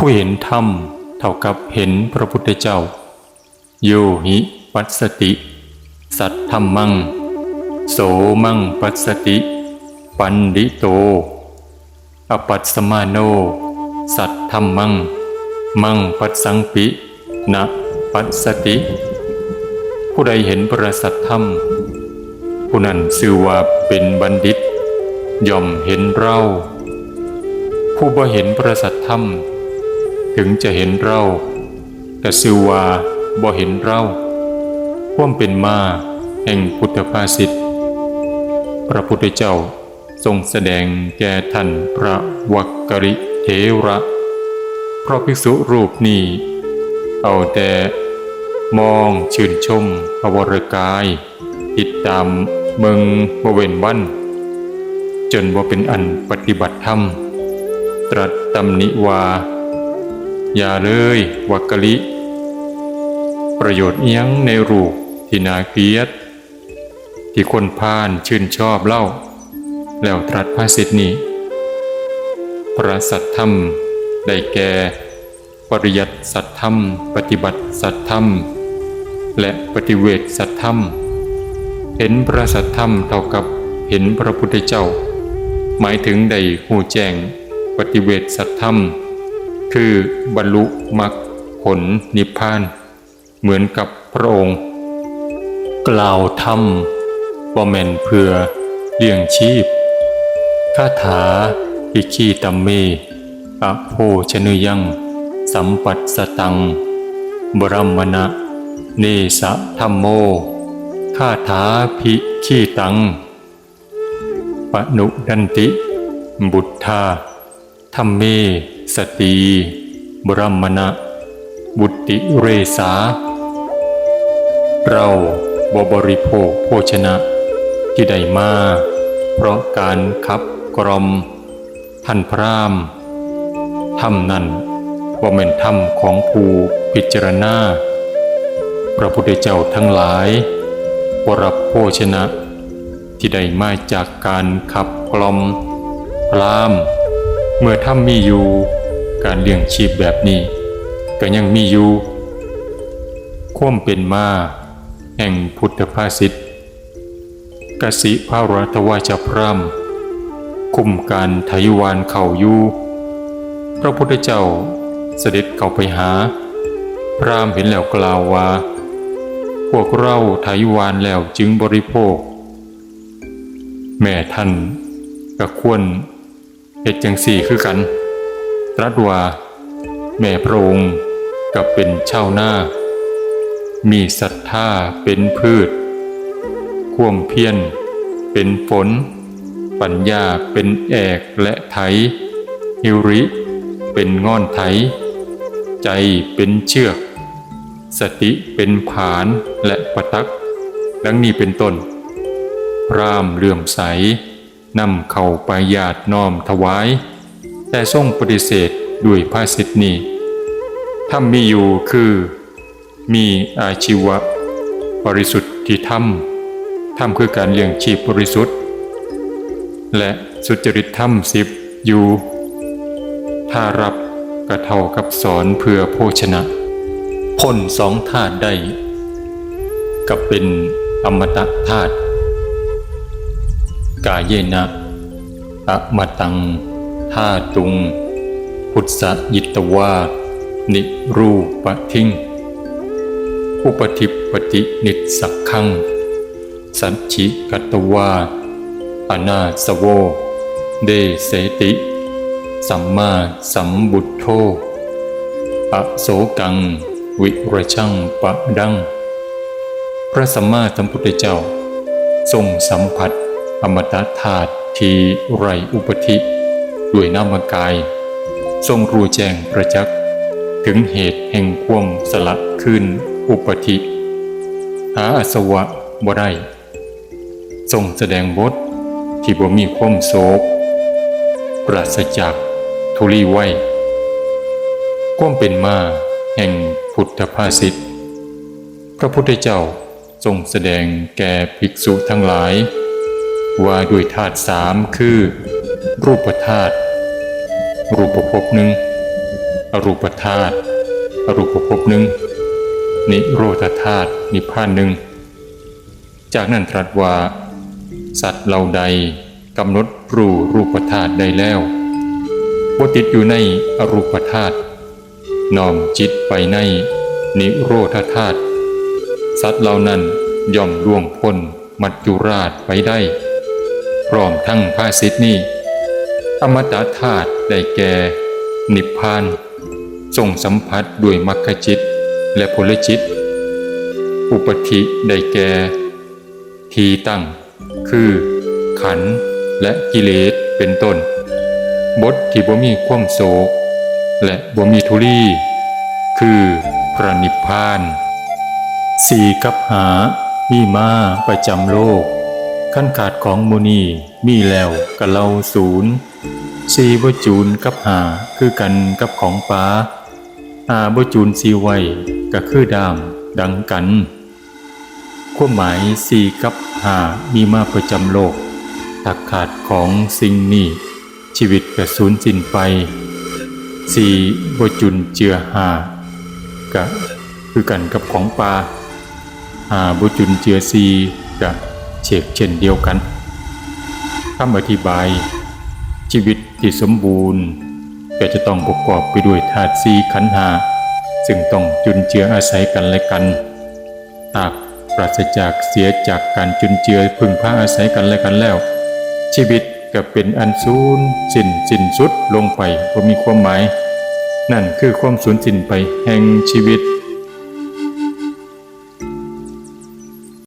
ผู้เห็นธรรมเท่ากับเห็นพระพุทธเจ้า โยหิปัสสติ สัทธรรมัง โสมังปัสสติ ปันดิโต อปัสสมาโน สัทธรรมัง มังปัสสังปินะปัสสติ ผู้ใดเห็นประสัทธรรม ผู้นั้นชื่อว่าเป็นบัณฑิต ย่อมเห็นเรา ผู้บ่เห็นประสัทธรรม ถึงจะเห็นเรา แต่ชื่อวาบ่เห็นเราความเป็นมาแห่งพุทธภาษิตพระพุทธเจ้าทรงแสดงแก่ท่านพระวักกริเทระ เพราะภิกษุรูปนี้ เอาแต่มองชื่นชมพระวรกาย ติดตามเมืองบเวนวัน จนว่าเป็นอันปฏิบัติธรรม ตรัสตำนิวา อย่าเลยวักกะลิ ประโยชน์เอียงในรูปที่นาเกียดที่คนพาลชื่นชอบเล่า แล้วตรัสภาษิตนี้ พระสัทธรรมได้แก่ ปริยัติสัทธรรม ปฏิบัติสัทธรรม และปฏิเวทสัทธรรม เห็นพระสัทธรรมเท่ากับเห็นพระพุทธเจ้า หมายถึงได้หูแจ้ง ปฏิเวทสัทธรรม คือบรรลุมรรคผลนิพพาน เหมือนกับพระองค์ กล่าวธรรมว่แม่นเพื่อเลี้ยงชีพคาถาอิคีตัมเมอะโพชนุยัง สัมปัสสตัง บรัมณะ เนสะธรรมโมคาถาภิขีตัง ปนุดันติ บุตธาธรรมเม สตีบรัมมณะ บุติเรสา เราบบริโภคโภชนะ ที่ได้มา เพราะการขับกรม ท่านพรามทำนั้นว่าเป็นธรรมของผู้พิจารณา พระพุทธเจ้าทั้งหลายวรับโภชนะ ที่ได้มาจากการขับกลอมพรามเมื่อถ้ำมีอยู่ การเลี้ยงชีพแบบนี้ก็ยังมีอยู่ควมเป็นมาแห่งพุทธภาษิตกสิภารัตวาจพรามคุมการไถวานเข่ายู่พระพุทธเจ้าเสด็จเข้าไปหา พรามเห็นแล้วกล่าวว่า พวกเราไถวานแล้วจึงบริโภค แม่ท่านก็ควรเหตุจังสี่คือกัน ตรัสว่า แม่พระองค์กับเป็นชาวนามีศรัทธาเป็นพืช ควมเพียรเป็นฝน ปัญญาเป็นแอกและไถฮิริเป็นง่อนไถ ใจเป็นเชือก สติเป็นผานและปะตัก ดังนี้เป็นต้น พรามเลื่อมใสนำเข้าไปญาติน้อมถวาย แต่ทรงปฏิเสธด้วยภาษิตนี้ถ้ามีอยู่คือ มีอาชีวะ บริสุทธิ์ที่ทำทำคือการเลี้ยงชีพบริสุทธิ์ และสุจริตธรรมสิบอยู่ ถ้ารับกระเท่ากับสอนเพื่อโภชนะพ้นสองธาตุได้กับเป็นอมตะธาตุกายเยนะอะมตัง ธาตุง พุทธยิตวา นิรูปทิ้งอุปทิปปตินิสักขัง สัจฉิกตวา อนาสโว เดเสติ สัมมาสัมบุตโธอโสกัง วิรชังปะดัง พระสัมมาสัมพุทธเจ้า ทรงสัมผัสอมตะธาตุทีไรอุปธิ ด้วยนามกาย ทรงรู้แจ้งประจักษ์ ถึงเหตุแห่งความสลักขึ้นอุปธิ หาอสวะบ่ได้ ทรงแสดงบทที่บ่มีความโศกปราศจากทุลีไว้ควมเป็นมาแห่งพุทธภาษิตพระพุทธเจ้าทรงแสดงแก่ภิกษุทั้งหลาย ว่าด้วยธาตุสามคือ รูปธาตุรูปภพหนึ่งอรูปธาตุอรูปภพหนึ่งนิโรธธาตุนิพพานหนึ่งจากนั้นตรัสว่า สัตว์เหล่าใดกำหนดรู้รูปธาตุได้แล้วบ่ติดอยู่ในอรูปธาตุน้อมจิตไปในนิโรธธาตุสัตว์เหล่านั้นย่อมล่วงพ้นมัจจุราชไปได้ พร้อมทั้งภาสิทธินี้ อมตะธาตุได้แก่ นิพพานทรงสัมผัสด้วยมรรคจิตและผลจิต อุปธิได้แก่ ทีตั้ง คือ ขันและกิเลสเป็นต้น บทที่บ่มีความโศก และบ่มีทุลีคือพระนิพพานสี่กับหามีมาประจำโลก ขั้นขาดของมุนีมีแล้วกะเราศูนย์ สี่จูนกับหาคือกันกับของป้าหาบจูนสีไว้ก็คือดามดังกันความหมายสี่กับหามีมาประจำโลกถ้าขาดของสิ่งนี้ชีวิตก็สูญสิ้นไปสี่บจุนเจือหาก็คือกันกับของปลาหาบจุนเจือซีก็เชกเช่นเดียวกันคำอธิบาย ชีวิตที่สมบูรณ์ก็จะต้องประกอบไปด้วยธาตุสีขันหาซึ่งต้องจุนเจืออาศัยกันและกันหากปราศจากเสียจากการจุนเจือพึ่งพาอาศัยกันและกันแล้ว ชีวิตก็เป็นอันสูญสิ้นสิ้นสุดลงไปก็มีความหมาย นั่นคือความสูญสิ้นไปแห่งชีวิต